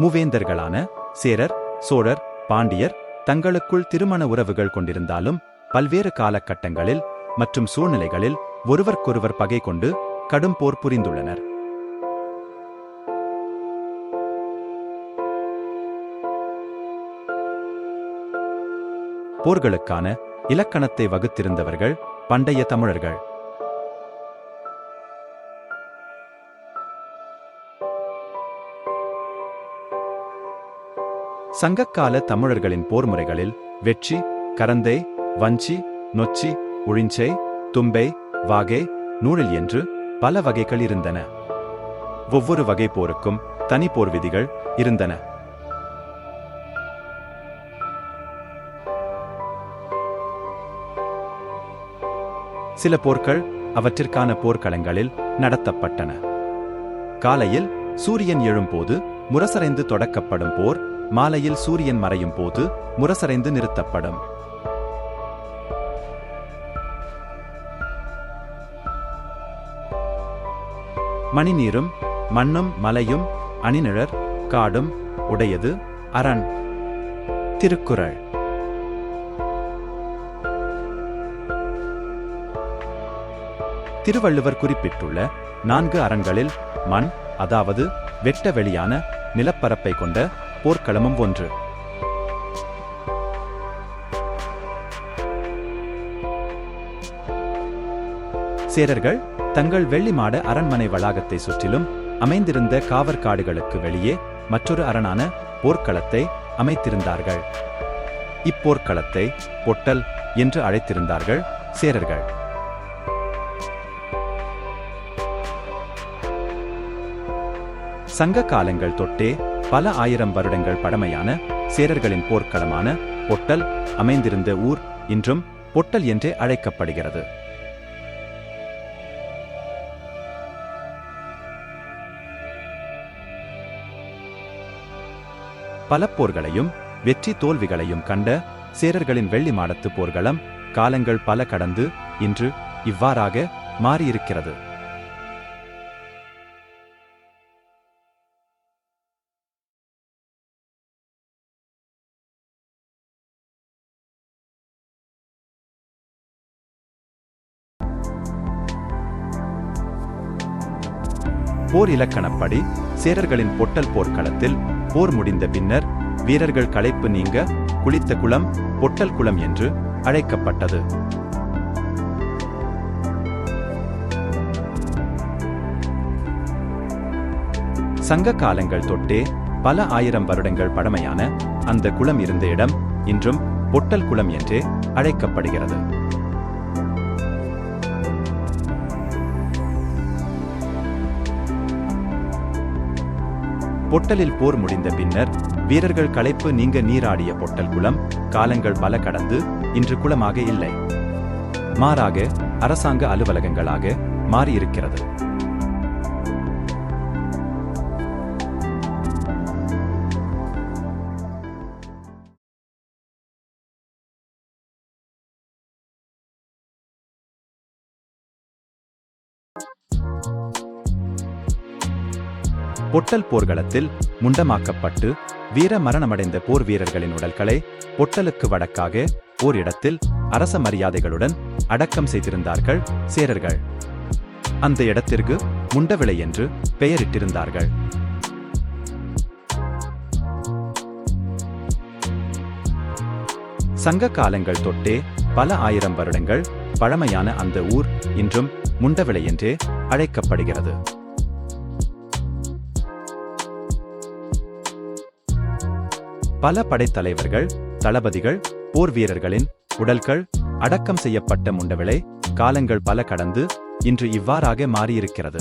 மூவேந்தர்களான சேரர் சோழர் பாண்டியர் தங்களுக்குள் திருமண உறவுகள் கொண்டிருந்தாலும் பல்வேறு காலகட்டங்களில் மற்றும் சூழ்நிலைகளில் ஒருவருக்கொருவர் பகை கொண்டு கடும் போர் புரிந்துள்ளனர். போர்களுக்கான இலக்கணத்தை வகுத்திருந்தவர்கள் பண்டைய தமிழர்கள். சங்கக்கால தமிழர்களின் போர் முறைகளில் வெற்றி கரந்தை வஞ்சி நொச்சி உழிஞ்சை தும்பை வாகை நூழில் என்று பல வகைகள் இருந்தன. ஒவ்வொரு வகை போருக்கும் தனி போர் விதிகள் இருந்தன. சில போர்கள் அவற்றிற்கான போர்க்களங்களில் நடத்தப்பட்டன. காலையில் சூரியன் எழும்போது முரசறைந்து தொடக்கப்படும் போர் மாலையில் சூரியன் மறையும் போது முரசறைந்து நிறுத்தப்படும். மணிநீரும் மண்ணும் மலையும் அணிநிழற் காடும் உடையது அரண். திருக்குறள். திருவள்ளுவர் குறிப்பிட்டுள்ள நான்கு அரண்களில் மண் அதாவது வெட்ட வெளியான நிலப்பரப்பை கொண்ட போர்க்களமும் ஒன்று. சேரர்கள் தங்கள் வெள்ளிமாட அரண்மனை வளாகத்தை சுற்றிலும் அமைந்திருந்த காவற்காடுகளுக்கு வெளியே மற்றொரு அரணான போர்க்களத்தை அமைத்திருந்தார்கள். இப்போர்க்களத்தை பொட்டல் என்று அழைத்திருந்தார்கள் சேரர்கள். சங்க காலங்கள் தொட்டே பல ஆயிரம் வருடங்கள் பழமையான சேரர்களின் போர்க்களமான பொட்டல் அமைந்திருந்த ஊர் இன்றும் பொட்டல் என்றே அழைக்கப்படுகிறது. பல போர்களையும் வெற்றி தோல்விகளையும் கண்ட சேரர்களின் வெள்ளி மாடத்து போர்க்களம் காலங்கள் பல கடந்து இன்று இவ்வாறாக மாறியிருக்கிறது. போர் இலக்கணப்படி சேரர்களின் பொட்டல் போர்க்களத்தில் போர் முடிந்த பின்னர் வீரர்கள் களைப்பு நீங்க குளித்த குளம் பொட்டல் குளம் என்று அழைக்கப்பட்டது. சங்க காலங்கள் தொட்டே பல ஆயிரம் வருடங்கள் பழமையான அந்த குளம் இருந்த இடம் இன்றும் பொட்டல் குளம் என்றே அழைக்கப்படுகிறது. பொட்டலில் போர் முடிந்த பின்னர் வீரர்கள் களைப்பு நீங்க நீராடிய பொட்டல் குளம் காலங்கள் பல கடந்து இன்று குளமாக இல்லை. மாறாக அரசாங்க அலுவலகங்களாக மாறியிருக்கிறது. பொட்டல் போர்க்களத்தில் முண்டமாக்கப்பட்டு வீர மரணமடைந்த போர் வீரர்களின் உடல்களை பொட்டலுக்கு வடக்காக ஓர் இடத்தில் அரச மரியாதைகளுடன் அடக்கம் செய்திருந்தார்கள் சேரர்கள். அந்த இடத்திற்கு முண்டவிளை என்று பெயரிட்டிருந்தார்கள். சங்க காலங்கள் தொட்டே பல ஆயிரம் வருடங்கள் பழமையான அந்த ஊர் இன்றும் முண்டவிளை என்றே அழைக்கப்படுகிறது. பல படைத்தலைவர்கள் தளபதிகள் போர் வீரர்களின் உடல்கள் அடக்கம் செய்யப்பட்ட முண்டவிளை காலங்கள் பல கடந்து இன்று இவ்வாறாக மாறியிருக்கிறது.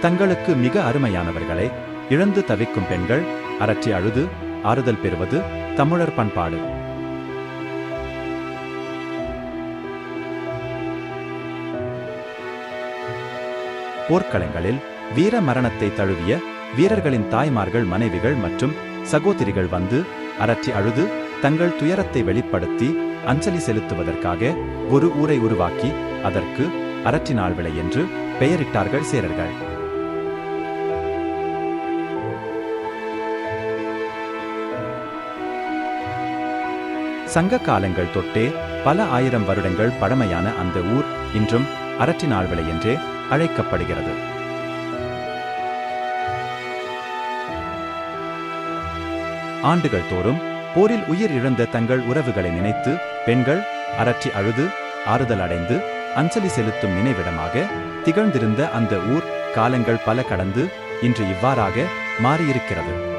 தங்களுக்கு மிக அருமையானவர்களை இழந்து தவிக்கும் பெண்கள் அரற்றி அழுது ஆறுதல் பெறுவது தமிழர் பண்பாடு. போர்க்களங்களில் வீர மரணத்தை தழுவிய வீரர்களின் தாய்மார்கள் மனைவிகள் மற்றும் சகோதரிகள் வந்து அரற்றி அழுது தங்கள் துயரத்தை வெளிப்படுத்தி அஞ்சலி செலுத்துவதற்காக ஒரு ஊரை உருவாக்கி அதற்கு அரற்றினாள் விலை என்று பெயரிட்டார்கள் சேரர்கள். சங்க காலங்கள் தொட்டே பல ஆயிரம் வருடங்கள் பழமையான அந்த ஊர் இன்றும் அரற்றினாள் என்றே அழைக்கப்படுகிறது. ஆண்டுகள் தோறும் போரில் உயிர் இழந்த தங்கள் உறவுகளை நினைத்து பெண்கள் அரற்றி அழுது ஆறுதல் அடைந்து அஞ்சலி செலுத்தும் நினைவிடமாக திகழ்ந்திருந்த அந்த ஊர் காலங்கள் பல கடந்து இன்று இவ்வாறாக மாறியிருக்கிறது.